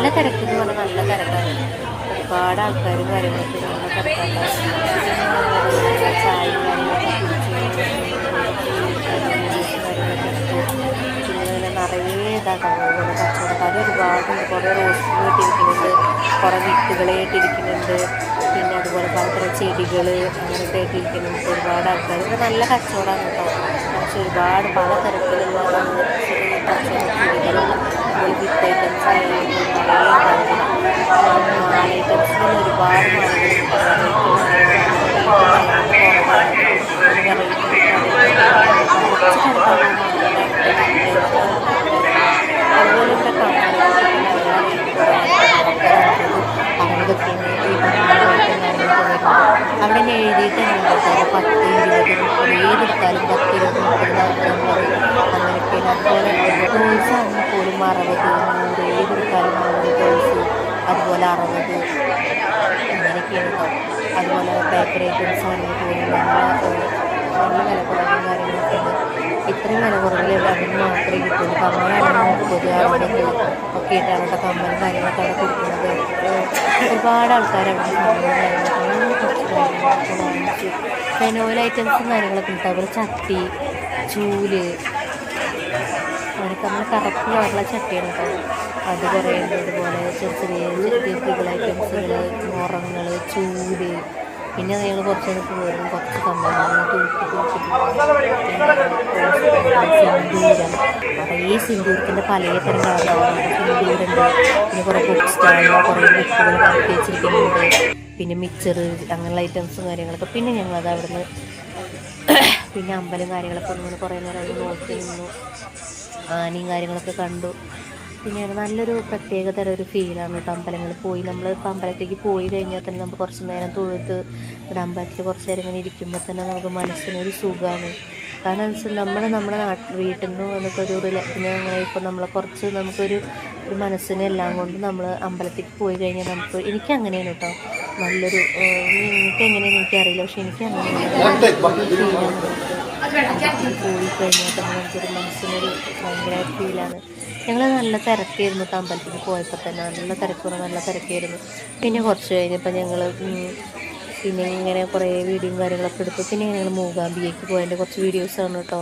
നല്ല തിരക്ക് എന്ന് പറഞ്ഞാൽ നല്ല തിരക്കാണ്. ഒരുപാട് ആൾക്കാരും കാര്യങ്ങളൊക്കെ നല്ല തിരക്കാണ് ചായയും കാര്യങ്ങളൊക്കെ നിറയെ ഇതാക്കാം കച്ചവടക്കാർ ഒരുപാടുണ്ട് കുറേ റോസ് ഇട്ടിരിക്കുന്നുണ്ട് കുറേ വിത്തുകളായിട്ടിരിക്കുന്നുണ്ട് പിന്നെ അതുപോലെ പല ചെടികൾ അങ്ങനത്തെ ഇട്ടിരിക്കുന്നുണ്ട് ഒരുപാട് ആൾക്കാർ നല്ല കച്ചവടമാണ് കേട്ടോ. പക്ഷെ ഒരുപാട് പല തരത്തിലുള്ള കച്ചവട ചെടികളും അതുപോലെ വിത്ത് ഐറ്റംസ് ആയാലും മാല ഐറ്റംസിൽ ഒരുപാട് അതുപോലെ ഇവിടെ അവിടെ തന്നെ എഴുതിയിട്ടുണ്ട് പത്ത് ഇരുപത് ഏതെടുത്താലും പത്ത് ഇരുപത് മുപ്പത് നാൽപ്പത് അങ്ങനെയൊക്കെയാണ് അതുപോലെ ടോയ്സ് ആണെങ്കിൽ പോലും അറുപത് നൂറ് ഏതെടുത്താലും നൂറ് ടോയ്സ് അതുപോലെ അറുപത് അങ്ങനെയൊക്കെയാണ് അതുപോലെ ബേക്കറി ഐറ്റംസ് ആണെങ്കിൽ പോലും നല്ല വില കുറവും കാര്യങ്ങളൊക്കെ ഇത്രയും വില കുറവിൽ അതിന് മാത്രമേ കിട്ടുള്ളൂ. കമ്മലാണെങ്കിൽ മുപ്പത് അറുപത് ഒക്കെ ഇട്ടാണ് കമ്മലും കാര്യങ്ങളൊക്കെ അവിടെ കൊടുക്കുന്നത്. ഒരുപാട് ആൾക്കാർ അവിടെ ഫെനോയിൽ ഐറ്റംസും കാര്യങ്ങളൊക്കെ ഉണ്ട്. അതുപോലെ ചട്ടി ചൂൽ അവർക്ക് നമ്മൾ കറക്റ്റ് കളറുള്ള ചട്ടിയാണ് അത് കുറേ ഉണ്ട്. അതുപോലെ ചെറിയ ചെറിയ ഐറ്റംസുകൾ മുറങ്ങൾ ചൂട് പിന്നെ ഞങ്ങൾ കുറച്ച് പോരും കുറച്ച് കമ്പങ്ങൾ തൂക്കി സിന്ദൂരം കുറേ സിന്ദൂരത്തിന്റെ പലതരം കളറുകളാണ് സിന്ദൂരുണ്ട് പിന്നെ കുറേ ബുക്ക് സ്റ്റാളുകൾ കുറേ ബുക്കുകൾ വെച്ചിരിക്കുന്നുണ്ട്. പിന്നെ മിക്സർ അങ്ങനെയുള്ള ഐറ്റംസും കാര്യങ്ങളൊക്കെ പിന്നെ ഞങ്ങളത് അവിടുന്ന് പിന്നെ അമ്പലം കാര്യങ്ങളൊക്കെ ഇങ്ങനെ കുറേ നേരം നോക്കി നിന്നു. ആനയും കാര്യങ്ങളൊക്കെ കണ്ടു. പിന്നെ നല്ലൊരു പ്രത്യേക തരം ഒരു ഫീലാണ് കേട്ടോ അമ്പലങ്ങളിൽ പോയി നമ്മൾ ഇപ്പോൾ അമ്പലത്തേക്ക് പോയി കഴിഞ്ഞാൽ തന്നെ നമുക്ക് കുറച്ച് നേരം തൊഴുത്ത് ഇവിടെ അമ്പലത്തിൽ കുറച്ച് നേരം ഇങ്ങനെ ഇരിക്കുമ്പോൾ തന്നെ നമുക്ക് മനസ്സിനൊരു സുഖമാണ് കാരണം എന്ന് വെച്ചാൽ നമ്മൾ നമ്മുടെ നാട്ടിൽ വീട്ടിൽ നിന്ന് നമുക്കൊരു റില പിന്നെ അങ്ങനെ ഇപ്പോൾ നമ്മൾ കുറച്ച് നമുക്കൊരു ഒരു മനസ്സിനെ എല്ലാം കൊണ്ട് നമ്മൾ അമ്പലത്തേക്ക് പോയി കഴിഞ്ഞാൽ നമുക്ക് എനിക്ക് അങ്ങനെയാണ് കേട്ടോ. നല്ലൊരു എനിക്ക് നിങ്ങൾക്ക് എങ്ങനെയാണെന്ന് എനിക്കറിയില്ല. പക്ഷെ എനിക്ക് അങ്ങനെ പോയി കഴിഞ്ഞാൽ തന്നെ നമുക്കൊരു മനസ്സിനൊരു ഭയങ്കര ഫീലാണ് ഞങ്ങൾ നല്ല തിരക്കായിരുന്നു അമ്പലത്തിൽ പോയപ്പോൾ തന്നെ. നല്ല തിരക്കുറ നല്ല തിരക്കായിരുന്നു. പിന്നെ കുറച്ച് കഴിഞ്ഞപ്പോൾ ഞങ്ങൾ പിന്നെ ഇങ്ങനെ കുറേ വീഡിയോയും കാര്യങ്ങളൊക്കെ എടുത്തു പിന്നെ ഞങ്ങൾ മൂകാംബിയേക്ക് പോയതിന്റെ കുറച്ച് വീഡിയോസ് ആണ് കേട്ടോ